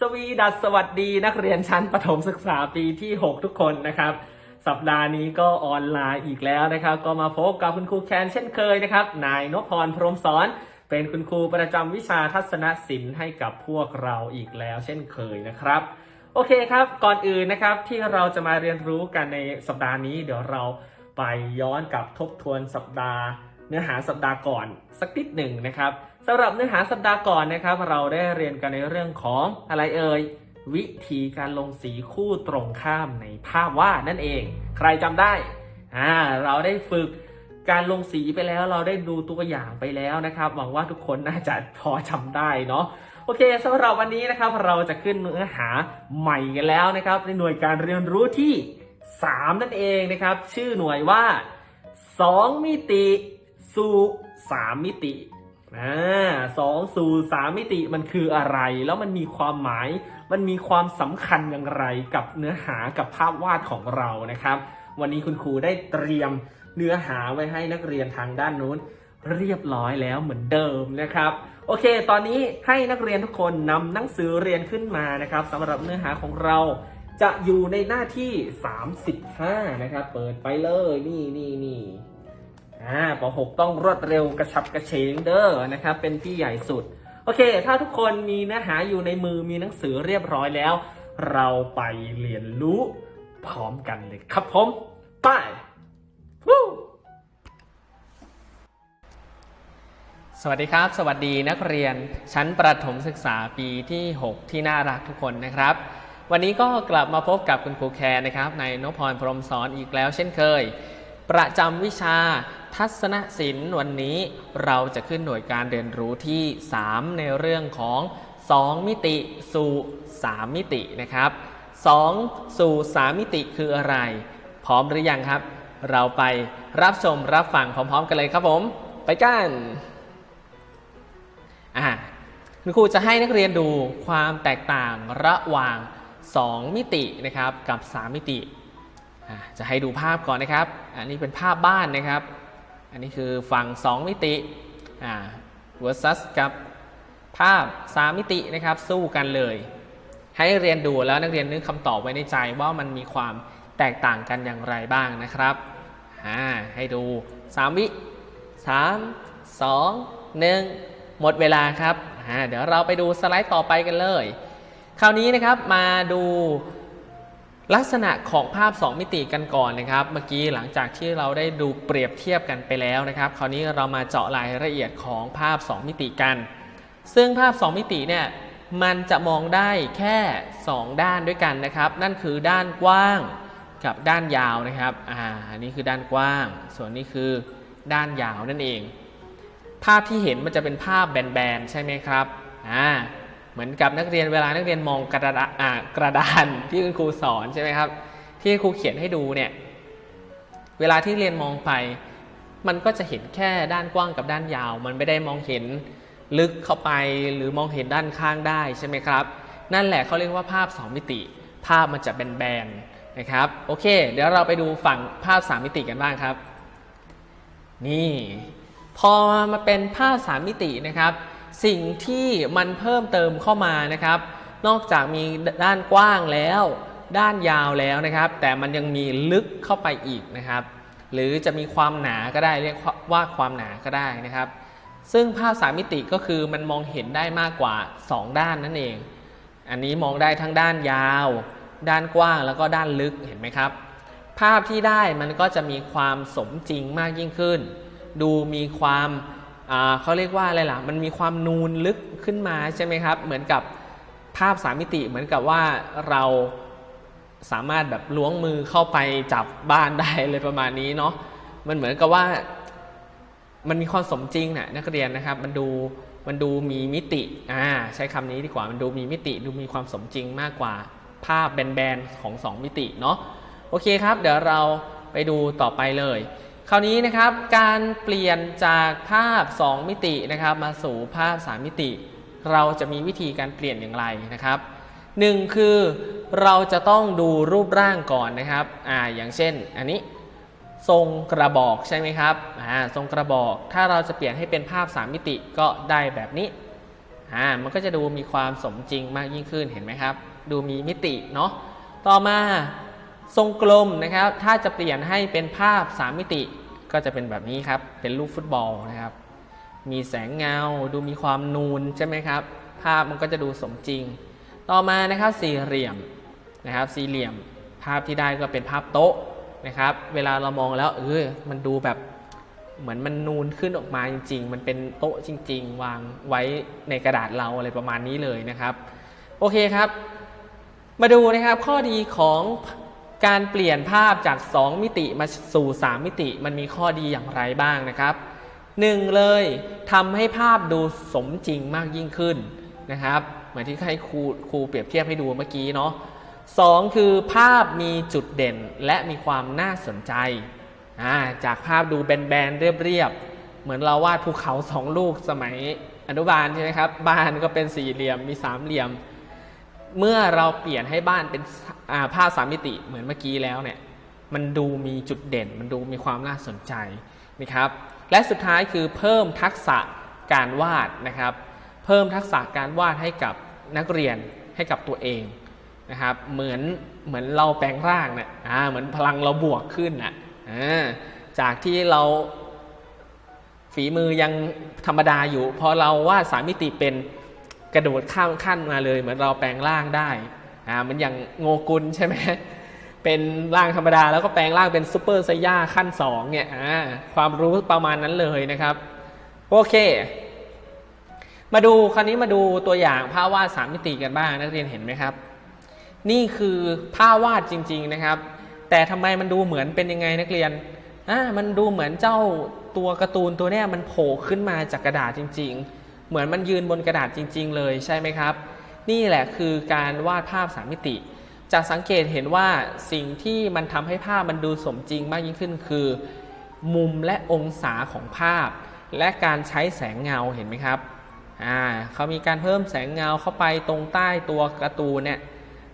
สวีดัสสวัสดีนักเรียนชั้นประถมศึกษาปีที่ 6 ทุกคนนะครับ สัปดาห์นี้ก็ออนไลน์อีกแล้วนะครับ ก็มาพบกับคุณครูแคนเช่นเคยนะครับ นายนพพรพรมสอน เป็นคุณครูประจำวิชาทัศนศิลป์ให้กับพวกเราอีกแล้วเช่นเคยนะครับ โอเคครับ ก่อนอื่นนะครับที่เราจะมาเรียนรู้กันในสัปดาห์นี้ เดี๋ยวเราไปย้อนกับทบทวนสัปดาห์ เนื้อหาสัปดาห์ก่อนสักนิดหนึ่งนะครับ สำหรับเนื้อหาสัปดาห์ก่อนนะครับ เราได้เรียนกันในเรื่องของอะไรเอ่ยวิธีการลงสีคู่ตรงข้ามในภาพวาดนั่นเอง ใครจำได้อ่าเราได้ฝึกการลงสีไปแล้วเราได้ดูตัวอย่างไปแล้วนะครับ หวังว่าทุกคนน่าจะพอจำได้เนาะโอเคสำหรับวันนี้นะครับ เราจะขึ้นเนื้อหาใหม่กันแล้วนะครับ ในหน่วยการเรียนรู้ที่ 3 นั่นเองนะครับ ชื่อหน่วยว่า 2 มิติสู่ 3 มิติ อ่าสองสู่สามมิติมันคืออะไร แล้วมันมีความหมาย มันมีความสำคัญอย่างไรกับเนื้อหากับภาพวาดของเรานะครับ วันนี้คุณครูได้เตรียมเนื้อหาไว้ให้นักเรียนทางด้านนู้น เรียบร้อยแล้วเหมือนเดิมนะครับ โอเค ตอนนี้ให้นักเรียนทุกคนนำหนังสือเรียนขึ้นมานะครับสำหรับเนื้อหาของเราจะอยู่ในหน้าที่ 35 นะครับ เปิดไปเลย นี่นี่นี่ อ่าป .6 ต้องรวดเร็วกระชับกระเฉงเด้อนะครับ เป็นพี่ใหญ่สุด โอเค ถ้าทุกคนมีเนื้อหาอยู่ในมือมีหนังสือเรียบร้อยแล้ว เราไปเรียนรู้พร้อมกันเลยครับผม ไปวู้สวัสดีครับ สวัสดีนักเรียนชั้นประถมศึกษาปีที่ 6 ที่น่ารักทุกคนนะครับ วันนี้ก็กลับมาพบกับคุณครูแคร์นะครับ ในนพพรพรมสอนอีกแล้วเช่นเคย ประจำวิชา ทัศนศิลป์วันนี้เราจะขึ้นหน่วยการเรียนรู้ที่ 3 ในเรื่องของ 2 มิติสู่ 3 มิตินะครับ 2 สู่ 3 มิติคืออะไร พร้อมหรือยังครับ เราไปรับชมรับฟังพร้อม ๆ กันเลยครับผม ไปกันอ่าคุณครูจะให้นักเรียนดูความแตกต่างระหว่าง 2 มิตินะครับกับ 3 มิติจะให้ดูภาพก่อนนะครับ อันนี้เป็นภาพบ้านนะครับ อันนี้คือฝั่ง 2 มิติ อ่า versus กับภาพ 3 มิตินะครับสู้กันเลย ให้เรียนดูแล้วนักเรียนนึกคำตอบไว้ในใจว่ามันมีความแตกต่างกันอย่างไรบ้างนะครับอ่าให้ดู 3 วิ 3 2 1 หมดเวลาครับอ่าเดี๋ยวเราไปดูสไลด์ต่อไปกันเลย คราวนี้นะครับมาดู ลักษณะของภาพ 2 มิติกันก่อนนะครับ เมื่อกี้หลังจากที่เราได้ดูเปรียบเทียบกันไปแล้วนะครับ คราวนี้เรามาเจาะรายละเอียดของภาพ 2 มิติกัน ซึ่งภาพ 2 มิติเนี่ยมันจะมองได้แค่ 2 ด้านด้วยกันนะครับ นั่นคือด้านกว้างกับด้านยาวนะครับอ่าอันนี้คือด้านกว้าง ส่วนนี้คือด้านยาวนั่นเอง ภาพที่เห็นมันจะเป็นภาพแบนๆใช่ไหมครับอ่า เหมือนกับนักเรียนเวลานักเรียนมองกระดาษกระดานที่คุณครูสอนใช่ไหมครับ ที่ครูเขียนให้ดูเนี่ยเวลาที่เรียนมองไป มันก็จะเห็นแค่ด้านกว้างกับด้านยาว มันไม่ได้มองเห็นลึกเข้าไปหรือมองเห็นด้านข้างได้ใช่ไหมครับ นั่นแหละเขาเรียกว่าภาพ 2 มิติ ภาพมันจะแบนๆนะครับโอเค เดี๋ยวเราไปดูฝั่งภาพ 3 มิติกันบ้างครับ นี่ พอมาเป็นภาพ 3 มิตินะครับ สิ่งที่มันเพิ่มเติมเข้ามานะครับ นอกจากมีด้านกว้างแล้ว ด้านยาวแล้วนะครับ แต่มันยังมีลึกเข้าไปอีกนะครับ หรือจะมีความหนาก็ได้เรียกว่าความหนาก็ได้นะครับ ซึ่งภาพ3มิติก็คือมันมองเห็นได้มากกว่า 2 ด้านนั่นเอง อันนี้มองได้ทั้งด้านยาว ด้านกว้างแล้วก็ด้านลึกเห็นไหมครับ ภาพที่ได้มันก็จะมีความสมจริงมากยิ่งขึ้น ดูมีความ เขาเรียกว่าอะไรล่ะ มันมีความนูนลึกขึ้นมาใช่ไหมครับ เหมือนกับภาพสามมิติ เหมือนกับว่าเราสามารถแบบล้วงมือเข้าไปจับบ้านได้เลยประมาณนี้เนาะ มันเหมือนกับว่ามันมีความสมจริงนะนักเรียนนะครับ มันดูมันดูมีมิติ อ่าใช้คำนี้ดีกว่า มันดูมีมิติ ดูมีความสมจริงมากกว่าภาพแบนๆของ 2 มิติเนาะ โอเคครับ เดี๋ยวเราไปดูต่อไปเลย คราวนี้นะครับการเปลี่ยนจากภาพ 2 มิตินะครับมาสู่ภาพ 3 มิติ เราจะมีวิธีการเปลี่ยนอย่างไรนะครับหนึ่งคือเราจะต้องดูรูปร่างก่อนนะครับอ่าอย่างเช่น อันนี้ทรงกระบอกใช่ไหมครับอ่าทรงกระบอกถ้าเราจะเปลี่ยนให้เป็นภาพ 3 มิติก็ได้แบบนี้อ่ามันก็จะดูมีความสมจริงมากยิ่งขึ้นเห็นไหมครับ ดูมีมิติเนาะต่อมา ทรงกลมนะครับ ถ้าจะเปลี่ยนให้เป็นภาพ 3 มิติก็จะเป็นแบบนี้ครับ เป็นลูกฟุตบอลนะครับ มีแสงเงา ดูมีความนูนใช่ไหมครับ ภาพมันก็จะดูสมจริง ต่อมานะครับสี่เหลี่ยมนะครับ สี่เหลี่ยม ภาพที่ได้ก็เป็นภาพโต๊ะนะครับ เวลาเรามองแล้วเออมันดูแบบเหมือนมันนูนขึ้นออกมาจริง ๆ มันเป็นโต๊ะจริง ๆ วางไว้ในกระดาษเราอะไรประมาณนี้เลยนะครับ โอเคครับ มาดูนะครับข้อดีของ การเปลี่ยนภาพจาก 2 มิติมาสู่ 3 มิติมันมีข้อดีอย่างไรบ้างนะครับหนึ่งเลยทำให้ภาพดูสมจริงมากยิ่งขึ้นนะครับ เหมือนที่ให้ครูครูเปรียบเทียบให้ดูเมื่อกี้เนาะสองคือภาพมีจุดเด่นและมีความน่าสนใจาจากภาพดูแบนๆ เรียบๆ เหมือนเราวาดภูเขาสองลูกสมัยอนุบาลใช่ไหมครับ บ้านก็เป็นสี่เหลี่ยมมีสามเหลี่ยม เมื่อเราเปลี่ยนให้บ้านเป็นอ่าภาพสามมิติเหมือนเมื่อกี้แล้วเนี่ยมันดูมีจุดเด่น มันดูมีความน่าสนใจนะครับ และสุดท้ายคือเพิ่มทักษะการวาดนะครับ เพิ่มทักษะการวาดให้กับนักเรียนให้กับตัวเองนะครับ เหมือนเหมือนเราแปลงร่างเนี่ยอ่าเหมือนพลังเราบวกขึ้นน่ะอ่าจากที่เราฝีมือยังธรรมดาอยู่ พอเราวาดสามมิติเป็น กระโดดข้ามขั้นมาเลย เหมือนเราแปลงร่างได้อ่ามันอย่างโงกุลใช่ไหมเป็นร่างธรรมดาแล้วก็แปลงร่างเป็นซูเปอร์ไซย่าขั้น2เนี่ยอ่าความรู้ประมาณนั้นเลยนะครับโอเค มาดูคราวนี้มาดูตัวอย่างภาพวาดสามมิติกันบ้างนักเรียนเห็นไหมครับ นี่คือภาพวาดจริง ๆนะครับ แต่ทำไมมันดูเหมือนเป็นยังไงนักเรียนอ่ามันดูเหมือนเจ้าตัวการ์ตูนตัวนี้มันโผล่ขึ้นมาจากกระดาษจริง ๆ เหมือนมันยืนบนกระดาษจริง ๆ เลยใช่ไหมครับ นี่แหละคือการวาดภาพสามมิติ จะสังเกตเห็นว่าสิ่งที่มันทำให้ภาพมันดูสมจริงมากยิ่งขึ้นคือ มุมและองศาของภาพ และการใช้แสงเงาเห็นไหมครับอ่าเขามีการเพิ่มแสงเงาเข้าไปตรงใต้ตัวการ์ตูนเนี่ย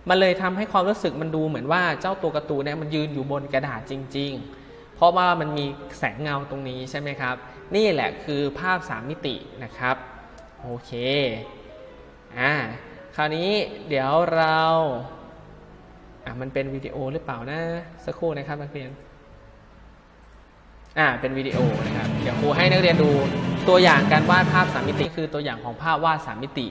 มันเลยทำให้ความรู้สึกมันดูเหมือนว่าเจ้าตัวการ์ตูนเนี่ยมันยืนอยู่บนกระดาษจริง ๆ เพราะว่ามันมีแสงเงาตรงนี้ใช่ไหมครับ นี่แหละคือภาพ 3 มิตินะครับ โอเคอ่าคราวนี้เดี๋ยวเราอะมันเป็นวิดีโอหรือเปล่านะ สักครู่นะครับนักเรียนอ่าเป็นวิดีโอนะครับเดี๋ยวครูให้นักเรียนดูตัวอย่างการวาดภาพ3มิติ คือตัวอย่างของภาพวาด3มิติ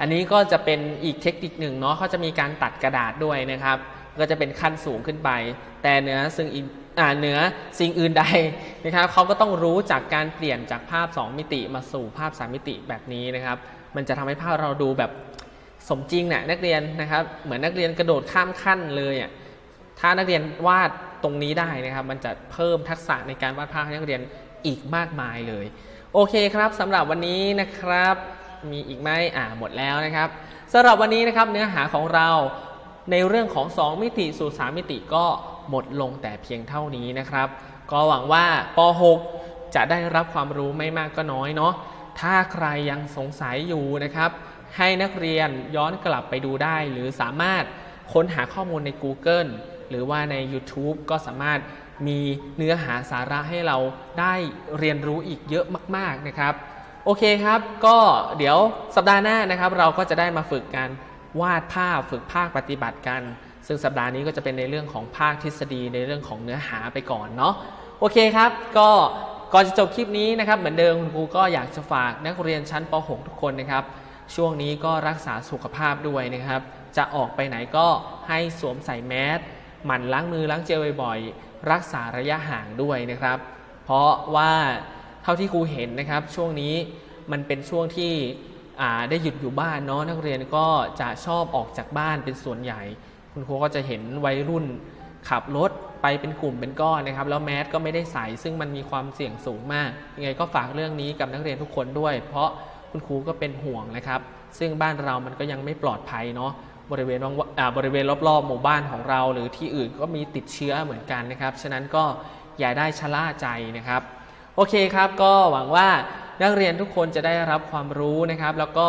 อันนี้ก็จะเป็นอีกเทคนิคหนึ่งเนาะเขาจะมีการตัดกระดาษด้วยนะครับ ก็จะเป็นขั้นสูงขึ้นไป แต่เหนือซึ่งอินอ่า เหนือสิ่งอื่นใดนะครับเขาก็ต้องรู้จากการเปลี่ยนจากภาพ 2 มิติมาสู่ภาพ 3 มิติแบบนี้นะครับ มันจะทำให้ภาพเราดูแบบสมจริงนะ่ะนักเรียนนะครับ เหมือนนักเรียนกระโดดข้ามขั้นเลยอะถ้านักเรียนวาดตรงนี้ได้นะครับ มันจะเพิ่มทักษะในการวาดภาพให้นักเรียนอีกมากมายเลย โอเคครับสำหรับวันนี้นะครับ มีอีกไหมอ่าหมดแล้วนะครับสำหรับวันนี้นะครับเนื้อหาของเราในเรื่องของ 2 มิติสู่ 3 มิติก็ หมดลงแต่เพียงเท่านี้นะครับ ก็หวังว่าป .6 จะได้รับความรู้ไม่มากก็น้อยเนาะถ้าใครยังสงสัยอยู่นะครับ ให้นักเรียนย้อนกลับไปดูได้ หรือสามารถค้นหาข้อมูลใน Google หรือว่าใน YouTube ก็สามารถมีเนื้อหาสาระให้เราได้เรียนรู้อีกเยอะมาก ๆนะครับ โอเคครับ ก็เดี๋ยวสัปดาห์หน้านะครับ เราก็จะได้มาฝึกการวาดภาพฝึกภาคปฏิบัติกัน ซึ่งสัปดาห์นี้ก็จะเป็นในเรื่องของภาคทฤษฎีในเรื่องของเนื้อหาไปก่อนเนาะโอเคครับ ก็ก่อนจะจบคลิปนี้นะครับเหมือนเดิมคุณครูก็อยากจะฝากนักเรียนชั้นป .6 ทุกคนนะครับ ช่วงนี้ก็รักษาสุขภาพด้วยนะครับ จะออกไปไหนก็ให้สวมใส่แมสหมั่นล้างมือล้างเจลบ่อยๆ รักษาระยะห่างด้วยนะครับ เพราะว่าเท่าที่ครูเห็นนะครับ ช่วงนี้มันเป็นช่วงที่ได้หยุดอยู่บ้านเนาะนักเรียนก็จะชอบออกจากบ้านเป็นส่วนใหญ่ คุณครูก็จะเห็นวัยรุ่นขับรถไปเป็นกลุ่มเป็นก้อนนะครับ แล้วแมสก็ไม่ได้ใส่ซึ่งมันมีความเสี่ยงสูงมาก ยังไงก็ฝากเรื่องนี้กับนักเรียนทุกคนด้วย เพราะคุณครูก็เป็นห่วงนะครับ ซึ่งบ้านเรามันก็ยังไม่ปลอดภัยเนาะบริเวณบริเวณรอบๆ หมู่บ้านของเรา หรือที่อื่นก็มีติดเชื้อเหมือนกันนะครับ ฉะนั้นก็อย่าได้ชะล่าใจนะครับ โอเคครับ ก็หวังว่านักเรียนทุกคนจะได้รับความรู้นะครับ แล้วก็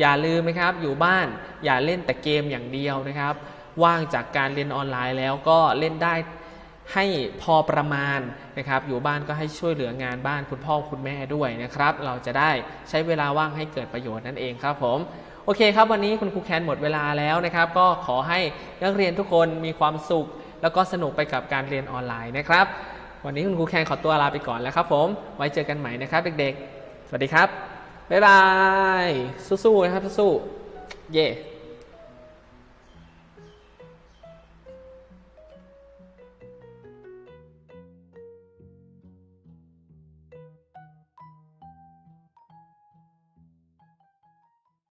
อย่าลืมนะครับ อยู่บ้านอย่าเล่นแต่เกมอย่างเดียวนะครับ ว่างจากการเรียนออนไลน์แล้วก็เล่นได้ให้พอประมาณนะครับอยู่บ้านก็ให้ช่วยเหลืองานบ้านคุณพ่อคุณแม่ด้วยนะครับ เราจะได้ใช้เวลาว่างให้เกิดประโยชน์นั่นเองครับผมโอเคครับวันนี้คุณครูแคนหมดเวลาแล้วนะครับ ก็ขอให้นักเรียนทุกคนมีความสุข แล้วก็สนุกไปกับการเรียนออนไลน์นะครับ วันนี้คุณครูแคนขอตัวลาไปก่อนแล้วครับ ผมไว้เจอกันใหม่นะครับเด็กๆ สวัสดีครับบ๊ายบายสู้ๆนะครับสู้ๆเย่